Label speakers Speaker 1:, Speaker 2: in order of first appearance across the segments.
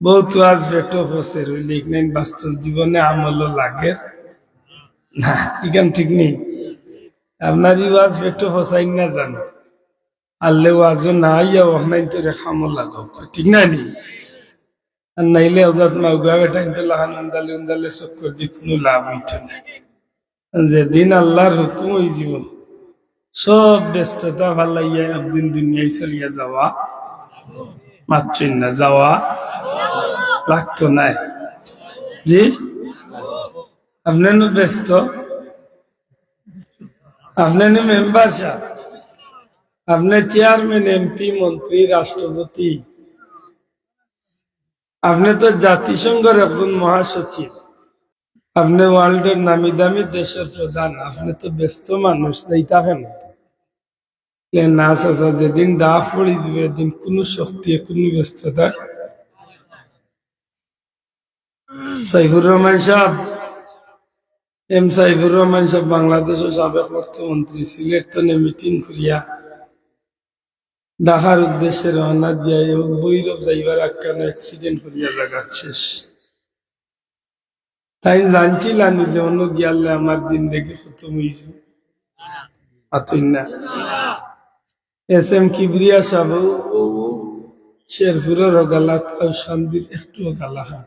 Speaker 1: বহুত আজ বেটো ফসে রইলে এখানে বাস্তব জীবনে আমলও লাগে। না এখান ঠিক নেই। আপনার ওয়াজ বেটো ফসাই না জানো। আল্লে ওয়াজও না ইয়া ওখানে তো রেখামো লাগো। ঠিক না নি? আর নাইলে ওজাত মাউগা বেটা ইনতে লাহান উন্দালে উন্দালে চক্কর দি কোনো লাভ হইতো না। যেদিন আল্লাহর হুকুম হয়ে জীবন সব ব্যস্ততা ভালাইয়া একদিন দুনিয়ায় চলিয়া যাওয়া। মাত্রই না যাওয়া লাগতো নাই। জি? আপনি ব্যস্ত? আপনি নু মেম্বার সাহেব? আপনি চেয়ারম্যান এমপি মন্ত্রী, রাষ্ট্রপতি? আপনি তো জাতিসংঘের একজন মহাসচিব। আপনি ওয়ার্ল্ডের নামি দামি দেশের প্রধান। আপনি তো ব্যস্ত মানুষ এই থাকেন যেদিন দা দিবে কোনো শক্তি কোনো ব্যস্ততা। সাইফুর রহমান এম সাইফুর রহমান সাহেব, বাংলাদেশের সাবেক অর্থমন্ত্রী সিলেট তো মিটিং করিয়া ঢাকার উদ্দেশ্যে রওনা দিয়া বৈরব যাইবার আকান অ্যাক্সিডেন্ট করিয়া লাগা শেষ। তাই জানছিলাম যে অন্য গিয়ালে আমার দিন দেখে খতম হয়েছে না। এস এম কিবরিয়া সাহেব ও শেরপুরের গালা শান্তির একটু গালা খান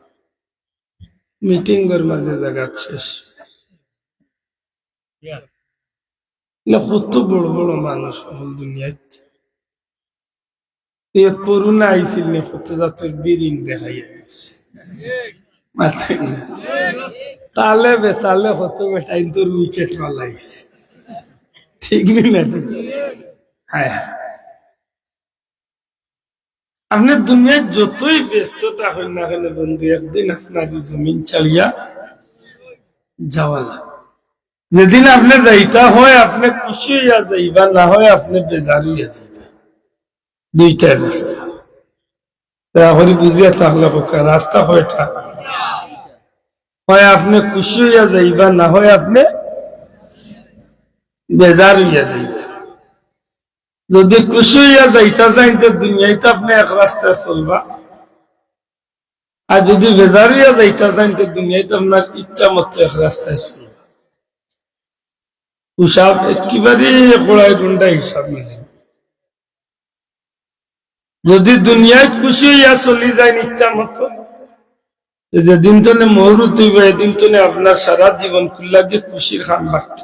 Speaker 1: মিটিং এর মাঝে জায়গা শেষ। কত বড় বড় মানুষ হল দুনিয়ায়। এ করোনা আইছিল নি, কত জাতের বিরিং দেখাইয়া গেছে তালে বে তালে কত বেটাই তোর উইকেট পালাইছে ঠিক না? হ্যাঁ হ্যাঁ। আপনি দুনিয়ায় যতই ব্যস্ততা হই না কেন বন্ধু, একদিন আপনার জমিন ছাড়িয়া যাওয়া লাগবে। যেদিন আপনি যাইতা হয়, আপনি খুশি হইয়া যাইবা, না হয় আপনি বেজার হইয়া যাইবা। দুইটাই রাস্তা। বুঝিয়া তাহলে রাস্তা হয়টা হয় আপনি খুশি হইয়া যাইবা, না হয় আপনি বেজার হইয়া যাইবা। যদি খুশি হইয়া যাইতা যাইন তো দুনিয়াতে আপনি এক রাস্তায় চলবা। আর যদি বেজার হইয়া যাইতা যাইন তো দুনিয়াতে আপনার ইচ্ছা মতো এক রাস্তায় চলবা। হিসাব একেবারে কড়াই গুন্ডা হিসাব মিলে যদি দুনিয়ায় খুশি হইয়া চলি যায় ইচ্ছা মতো যেদিন তনে মরু তুইব এদিন তনে আপনার সারা জীবন খুল্লা দিয়ে খুশির খান বাড়তে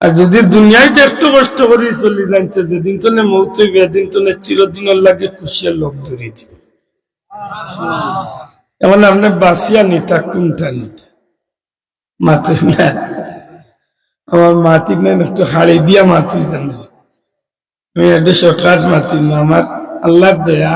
Speaker 1: আর যদি দুনিয়ায় একটু কষ্ট করে চলি জানতে যেদিন তনে মৌত হইবে, এদিন তনে চিরদিনের লাগে খুশিয়ার লোক ধরে এমন আপনার বাসিয়া নিতা, কোনটা নিতা? আমার মাতি না একটু হাড়ি দিয়া মাতি জানি আমি একটু শর্টকাট মাতি না আমার আল্লাহর দয়া।